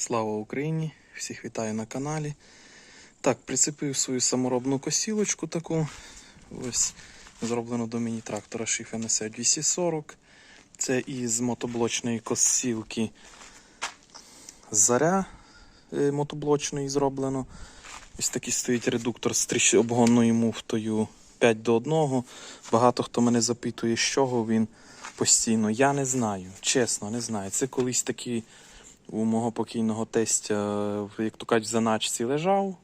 Слава Україні! Всіх вітаю на каналі. Так, прицепив свою саморобну косілочку таку. Ось зроблено до міні-трактора Schiff NSR 240. Це із мотоблочної косілки Заря е, мотоблочної зроблено. Ось такий стоїть редуктор з обгонною муфтою 5 до 1. Багато хто мене запитує, з чого він постійно. Я не знаю, чесно, не знаю. Це колись такий у мого покійного тестя, як то кажуть, в заначці лежав.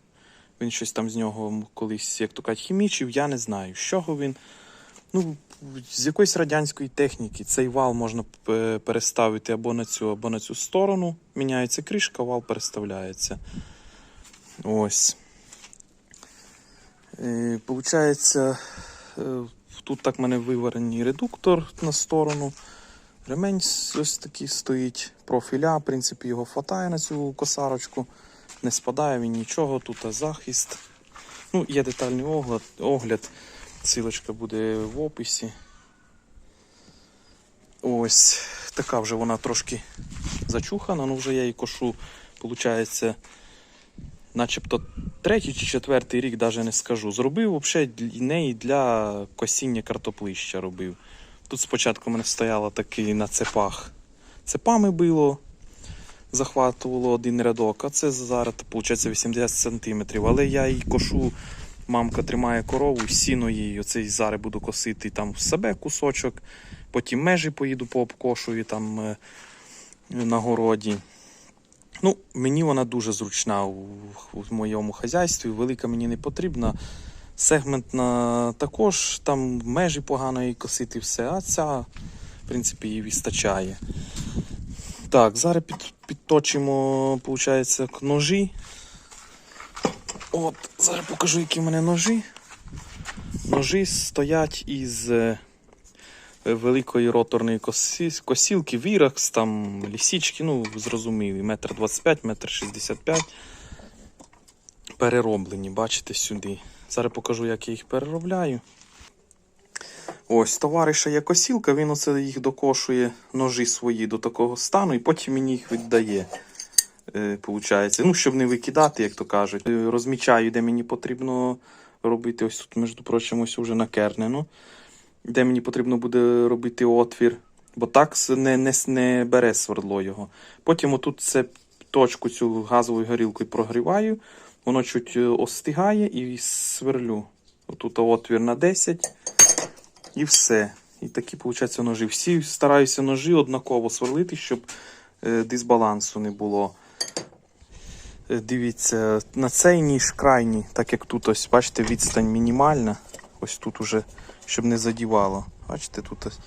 Він щось там з нього колись, як то кажуть, хімічив, я не знаю, з чого він. Ну, з якоїсь радянської техніки цей вал можна е, переставити або на цю, або на цю сторону. Міняється кришка, вал переставляється. Ось. Е, Получається, е, тут так в мене виварений редуктор на сторону. Ремень ось такий стоїть, профіля, в принципі, його хватає на цю косарочку. Не спадає він нічого, тут захист. Ну, є детальний огляд. огляд. Силочка буде в описі. Ось така вже вона трошки зачухана, ну вже я її кошу, виходить, начебто третій чи четвертий рік, навіть не скажу. Зробив взагалі неї для косіння картоплища робив. Тут спочатку в мене стояло такий на цепах. Цепами било, захватувало один рядок, а це зараз, виходить, 80 см. Але я її кошу, мамка тримає корову, сіно її, оцей зараз буду косити там себе кусочок, потім межі поїду пообкошую там е, на городі. Ну, мені вона дуже зручна у, у моєму хазяйстві, велика мені не потрібна. Сегментна також, там межі погано її косити все, а ця, в принципі, її вистачає. Так, зараз під, підточимо, виходить, ножі. От, зараз покажу, які в мене ножі. Ножі стоять із е, великої роторної косі, косілки, віракс, там лісічки, ну, зрозумілі, метр 25, метр 65. Перероблені, бачите, сюди. Зараз покажу, як я їх переробляю. Ось, товариша є косілка, він оце їх докошує ножі свої до такого стану і потім мені їх віддає. Е. Ну, щоб не викидати, як то кажуть. Е, Розмічаю, де мені потрібно робити. Ось тут, між прочим, ось вже накернено. Де мені потрібно буде робити отвір. Бо так не, не, не бере свердло його. Потім отут це точку цю газовою горілкою прогріваю. Воно чуть е, остигає і сверлю. Отут отвір на 10 і все. І такі, виходить, ножі. Всі стараюся ножі однаково сверлити, щоб е, дисбалансу не було. Е, Дивіться, на цей ніж крайній, так як тут ось, бачите, відстань мінімальна. Ось тут уже, щоб не задівало. Бачите, тут ось,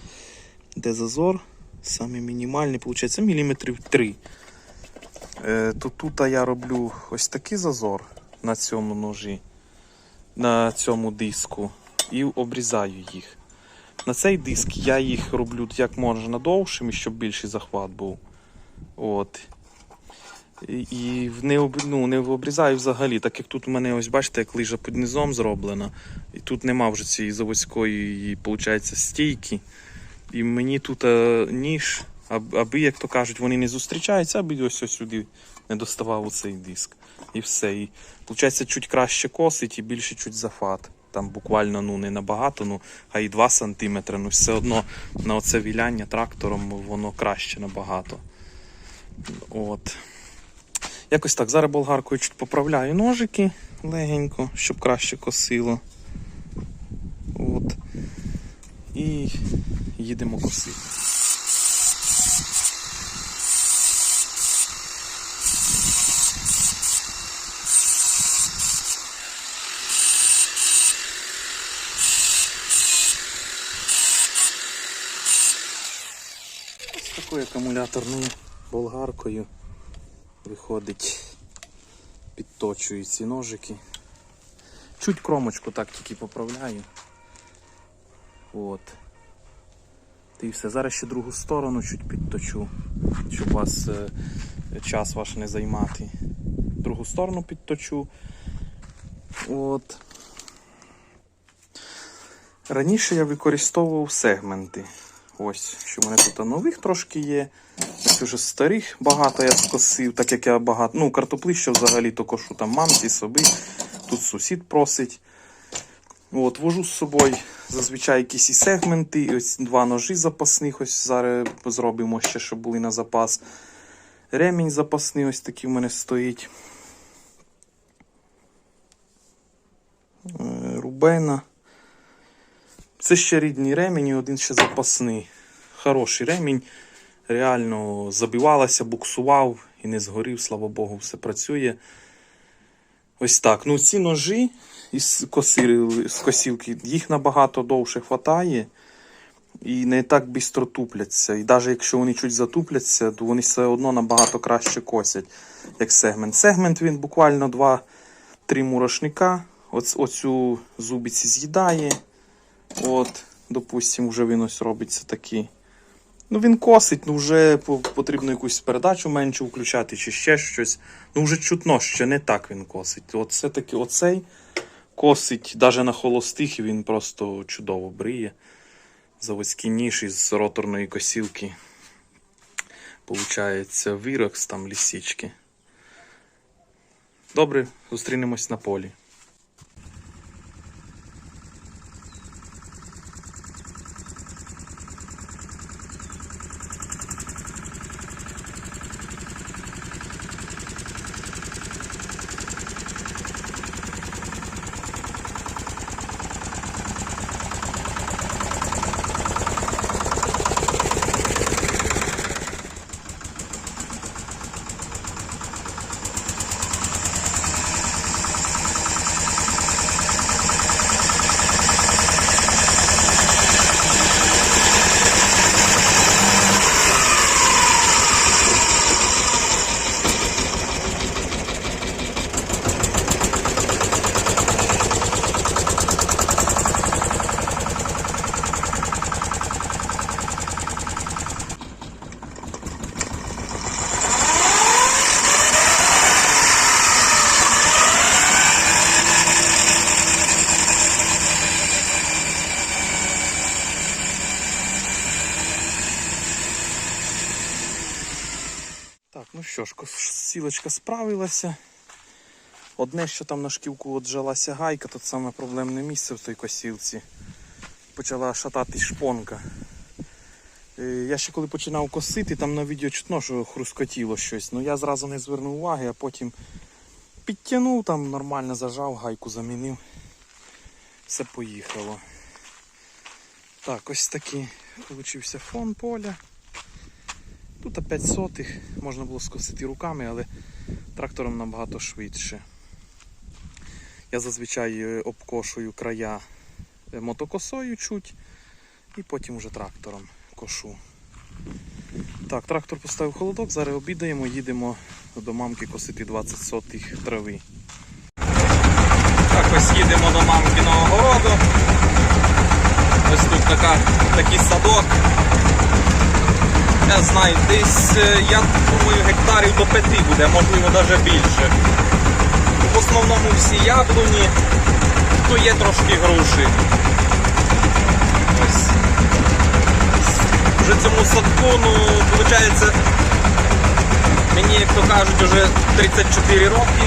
де зазор, саме мінімальний, виходить, міліметрів 3. Е, то тут я роблю ось такий зазор на цьому ножі, на цьому диску, і обрізаю їх. На цей диск я їх роблю як можна довшими, щоб більший захват був. От. І, і не, об, ну, не обрізаю взагалі, так як тут у мене, ось бачите, як лижа під низом зроблена. І тут нема вже цієї заводської, виходить, стійки. І мені тут е, ніж, аби, як то кажуть, вони не зустрічаються, аби ось сюди не доставав цей диск. І все. І виходить, чуть краще косить і більше чуть зафат. Там буквально ну не набагато, ну а і 2 см. Ну все одно на оце віляння трактором воно краще набагато. От. Якось так. Зараз болгаркою чуть поправляю ножики легенько, щоб краще косило. От. І їдемо косити. Такою акумуляторною болгаркою виходить, підточую ці ножики. Чуть кромочку так тільки поправляю. От. І все. Зараз ще другу сторону чуть підточу, щоб вас е, час ваш не займати. Другу сторону підточу. От. Раніше я використовував сегменти. Ось, що в мене тут нових трошки є. Ось уже старих багато я скосив, так як я багато. Ну, картоплище взагалі то кошу там мамці, соби. Тут сусід просить. От, вожу з собою зазвичай якісь і сегменти, ось два ножі запасних, ось зараз зробимо ще, щоб були на запас. Ремінь запасний, ось такий в мене стоїть. Е, Рубена. Це ще рідний ремінь і один ще запасний. Хороший ремінь. Реально забивалася, буксував і не згорів, слава Богу, все працює. Ось так. Ну, ці ножі із, косілки, їх набагато довше хватає і не так швидко тупляться. І навіть якщо вони чуть затупляться, то вони все одно набагато краще косять, як сегмент. Сегмент він буквально 2-3 мурашника. Оц, оцю зубиці з'їдає. От, допустимо, вже він ось робиться такий. Ну, він косить, ну вже потрібно якусь передачу меншу включати чи ще щось. Ну, вже чутно, що не так він косить. От все-таки оцей косить, навіть на холостих, і він просто чудово бриє. Заводський ніж із роторної косілки. Получається вірокс там лісічки. Добре, зустрінемось на полі. Так, ну що ж, сілочка справилася. Одне, що там на шківку от жалася гайка, тут саме проблемне місце в той косілці. Почала шататись шпонка. Е, Я ще коли починав косити, там на відео чутно, що хрускотіло щось. Ну я зразу не звернув уваги, а потім підтягнув, там нормально зажав, гайку замінив. Все поїхало. Так, ось такий получився фон поля. Тут 5 сотих, можна було скосити руками, але трактором набагато швидше. Я зазвичай е, обкошую края е, мотокосою чуть і потім вже трактором кошу. Так, трактор поставив холодок, зараз обідаємо, їдемо до мамки косити 20 сотих трави. Так, ось їдемо до мамкиного городу. Ось тут така, такий садок. Я знаю, десь, е, я думаю, гектарів до п'яти буде, можливо, навіть більше. В основному всі яблуні, то є трошки груші. Ось. Вже цьому садку, ну, виходить, мені, як то кажуть, вже 34 роки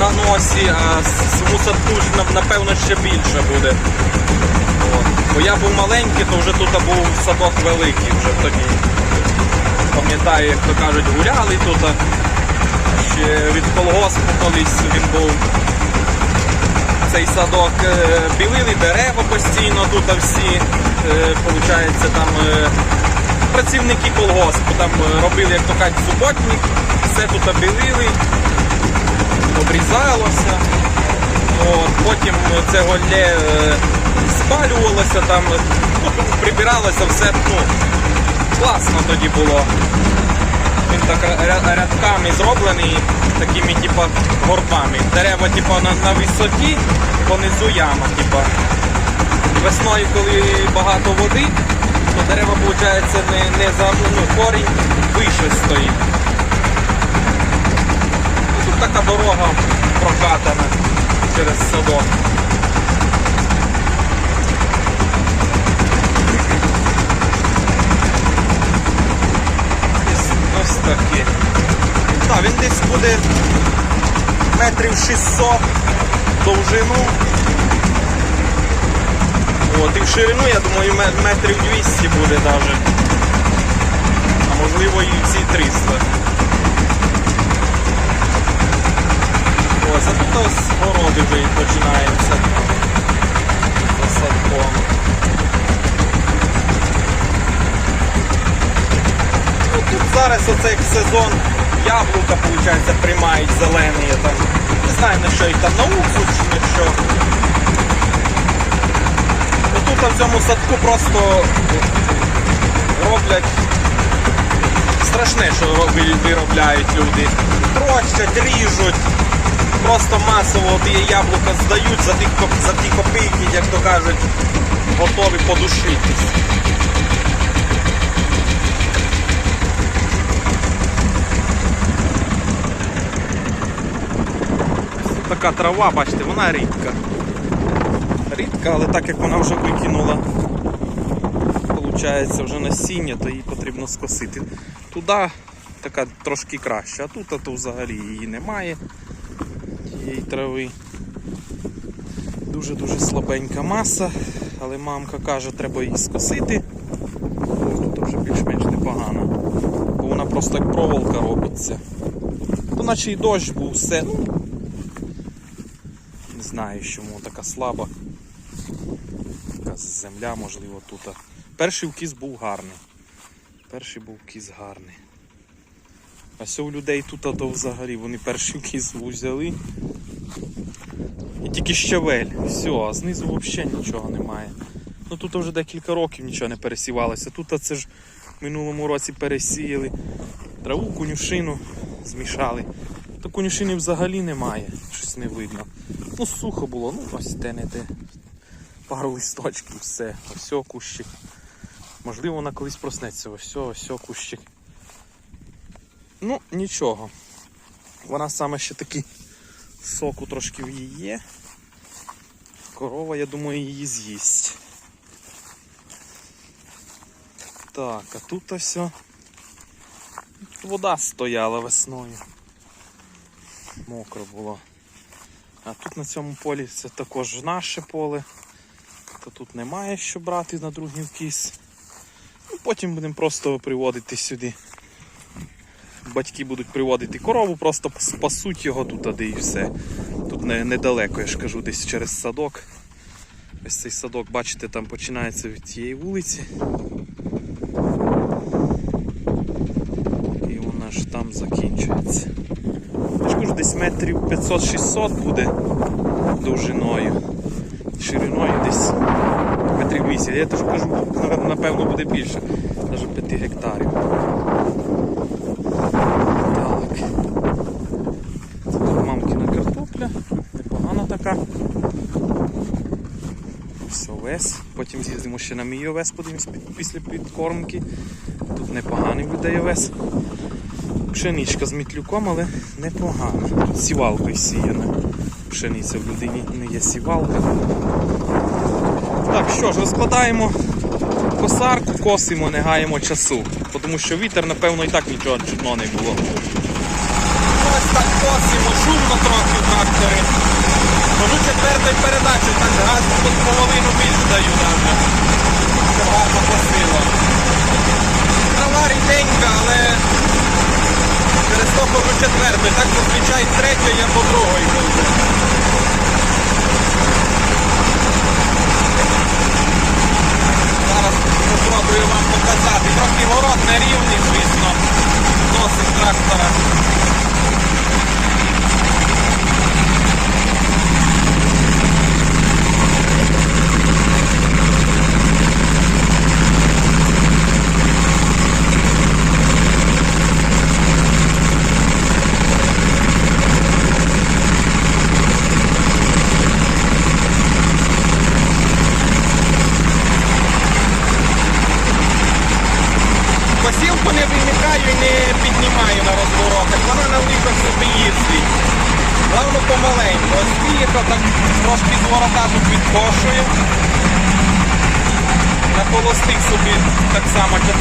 на носі, а цьому садку напевно ще більше буде. Бо я був маленький, то вже тут був садок великий вже тоді. Пам'ятаю, як то кажуть, гуляли тут. Ще від колгоспу колись він був. Цей садок е, білили дерева постійно тут всі. Е, Получається, там е, працівники колгоспу там робили, як то кажуть, суботник, все тут білили, обрізалося. От, потім це голле е, спалювалося, там прибиралося все. Ну, класно тоді було. Він так рядками зроблений, такими типа горбами. Дерева типа на, на висоті, понизу яма, типа. Весною, коли багато води, то дерева, виходить, не, не за ну, корінь вище стоїть. Ну, Тут така дорога прокатана через садок. Да, він десь буде метрів 600 довжину. От, і в ширину, я думаю, метрів 200 буде навіть. А можливо і всі 300. Ось, а тут ось городи вже і починаються. За. Ну, тут зараз оцей сезон яблука, виходить, приймають зелені. Там. Не знаю на що їх там на уксус чи на що. Ну, тут в цьому садку просто роблять страшне, що виробляють люди. Трощать, ріжуть. Просто масово от є яблука здають за ті, за ті копійки, як то кажуть, готові подушитись. Така трава, бачите, вона рідка. Рідка, але так як вона вже викинула, виходить, вже насіння, то її потрібно скосити. Туди така трошки краще, а тут а то взагалі її немає, тієї трави. Дуже-дуже слабенька маса, але мамка каже, треба її скосити. Тут вже більш-менш непогано. Бо вона просто як проволока робиться. То наче і дощ був, все. Ну, знаю, чому така слаба. Така земля, можливо, тут. Перший вкіс був гарний. Перший був кіс гарний. А все у людей тут то взагалі вони перший кіс взяли. І тільки щавель. Все, а знизу взагалі нічого немає. Ну тут вже декілька років нічого не пересівалося. Тут це ж в минулому році пересіяли. Траву, конюшину змішали. То конюшини взагалі немає, щось не видно. Ну сухо було, ну ось те не те. Пару листочків, все. Ось кущик. Можливо, вона колись проснеться. Ось, ось кущик. Ну, нічого. Вона саме ще таки соку трошки в її є. Корова, я думаю, її з'їсть. Так, а тут ось. Вода стояла весною. Мокро було. А тут на цьому полі це також наше поле. То тут немає що брати на другий вкіс. Ну, потім будемо просто приводити сюди. Батьки будуть приводити корову, просто спасуть його тут, де і все. Тут недалеко, я ж кажу, десь через садок. Ось цей садок, бачите, там починається від цієї вулиці. І вона ж там закінчується. Десь метрів 500-600 буде довжиною. Шириною десь метрів 8. Я теж кажу, напевно буде більше, навіть 5 гектарів. Так. Картопля, непогана така. Ось овес. Потім з'їздимо ще на мій овес, подивимось після підкормки. Тут непоганий буде овес. Пшеничка з мітлюком, але непогана. Тут сівалкою сіяна. Пшениця в людині не є сівалка. Так, що ж, розкладаємо косарку, косимо, не гаємо часу. Тому що вітер, напевно, і так нічого чудного не було. Ось так косимо, шумно трохи в тракторі. Можу четвертої передачі, так газ тут половину більше даю навіть. Що гарно. Трава ріденька, але через то хожу четвертої, Так зазвичай я по другої буду. Зараз спробую вам показати. Трохи город нерівний, звісно. Досить трактора.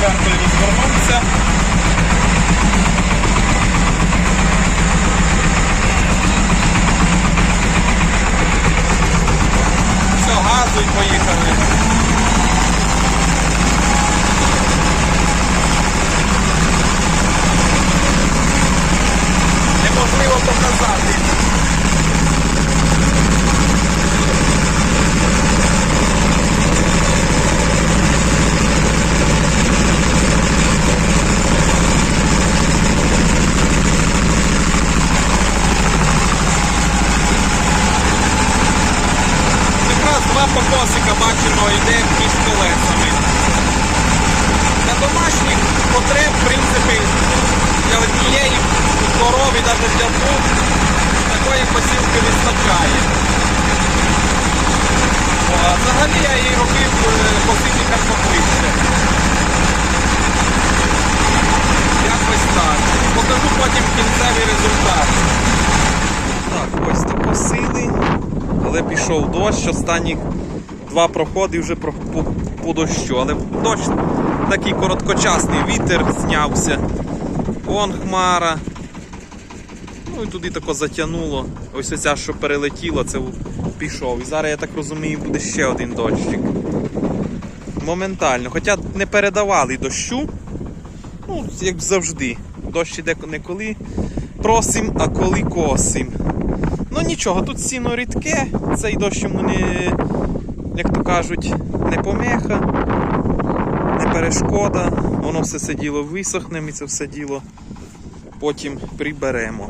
ділянкою розвернувся. Все, газу і поїхали. Колесика бачимо йде між колесами. Для домашніх потреб, в принципі, для однієї корови, навіть для двох, такої посілки вистачає. Взагалі я її робив е, посильні. Якось так. Покажу потім кінцевий результат. Так, ось то посили. Але пішов дощ, останні два проходи вже по дощу. Але дощ такий короткочасний, вітер знявся. Вон хмара. Ну і туди тако затягнуло. Ось оця, що перелетіло, це пішов. І зараз, я так розумію, буде ще один дощик. Моментально. Хоча не передавали дощу. Ну, як завжди. Дощ іде не коли просим, а коли косим. Ну нічого, тут сіно рідке, цей дощ йому не, як то кажуть, не помеха, не перешкода. Воно все це діло висохне, ми це все діло потім приберемо.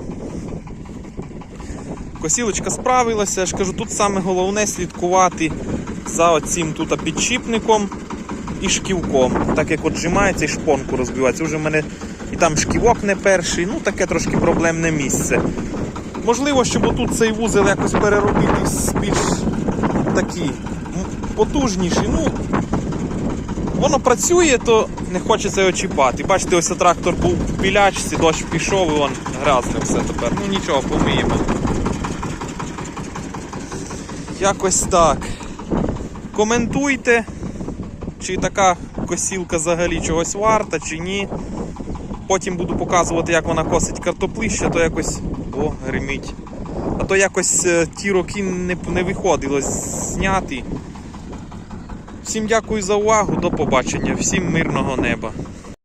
Косілочка справилася, я ж кажу, тут саме головне слідкувати за оцим тут підшипником і шківком. Так як от зжимається і шпонку розбивається. Вже в мене і там шківок не перший, ну таке трошки проблемне місце. Можливо, щоб отут цей вузел якось переробити більш такий м, потужніший. Ну, воно працює, то не хочеться його чіпати. Бачите, ось трактор був в білячці, дощ пішов і вон грязне все тепер. Ну нічого, помиємо. Якось так. Коментуйте, чи така косілка взагалі чогось варта, чи ні. Потім буду показувати, як вона косить картоплище, то якось. О, гримить. А то якось е, ті роки не, не виходило зняти. Всім дякую за увагу, до побачення, всім мирного неба.